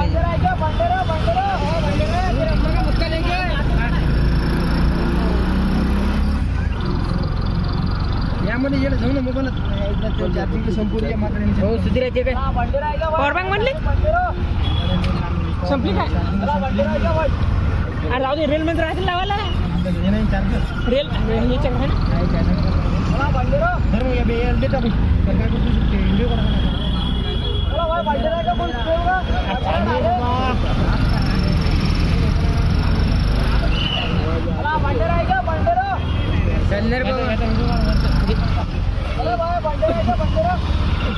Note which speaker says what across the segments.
Speaker 1: बंदरा बंदरा बंदरा बंदरा मुक्का लेंगे यामध्ये येणं जाऊ ना मोबाईल चार्जिंग संपूर्ण मात्र
Speaker 2: हो सुधीराचे काय? पॉवर बँक म्हणली? संपली काय? अरे राहू दे रेल मध्ये राहतील लावायला. रेल याच्या
Speaker 1: मग या देतो काय करू शकते व्हिडिओ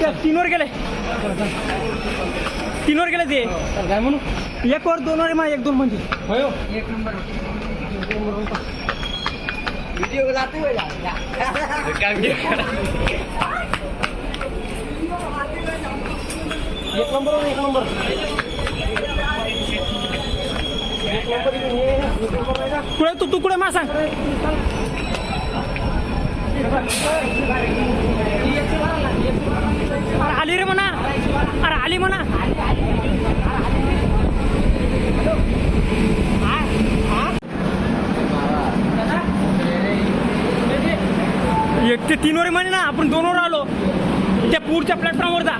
Speaker 2: ड्रीम तीनवर गेले. तीनवर गेले ते.
Speaker 1: काय म्हणू?
Speaker 2: एक वर दोन वर एक दोन म्हणजे.
Speaker 1: होय एक नंबर एक नंबर एक नंबर.
Speaker 2: कुठे तू तू कुठे मा सांग. अरे आली रे म्हणा. अरे आली म्हणा. एक ते तीन वर म्हणे ना आपण दोन वर आलो. त्या पुढच्या प्लॅटफॉर्मवर जा.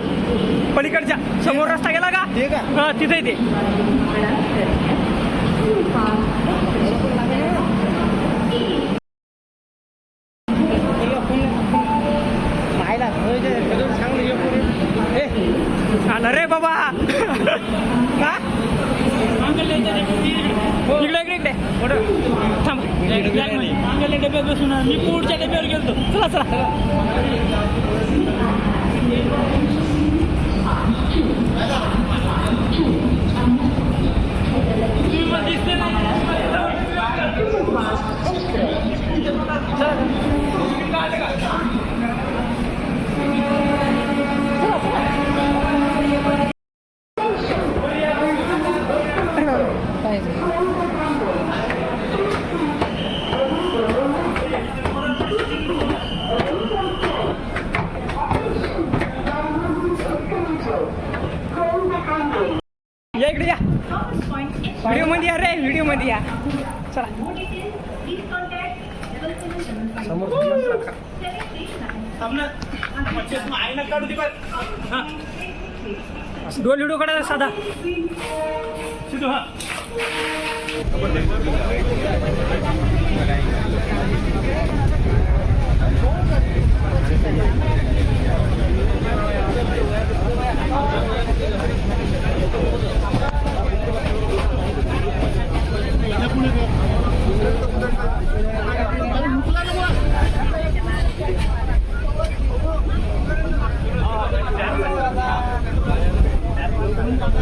Speaker 2: पलीकडच्या. समोर रस्ता गेला का? हा तिथे ते.
Speaker 1: पाहिला सांगू हे
Speaker 2: आला रे बाबा? इकडे इकडे. इकडे पुढं. थांब मागल्या डब्यात बसून मी पुढच्या डब्यावर गेलतो. चला चला. व्हिडिओमध्ये या रे व्हिडिओमध्ये या. चला. डोल व्हिडिओ काढायचा साधा. हा.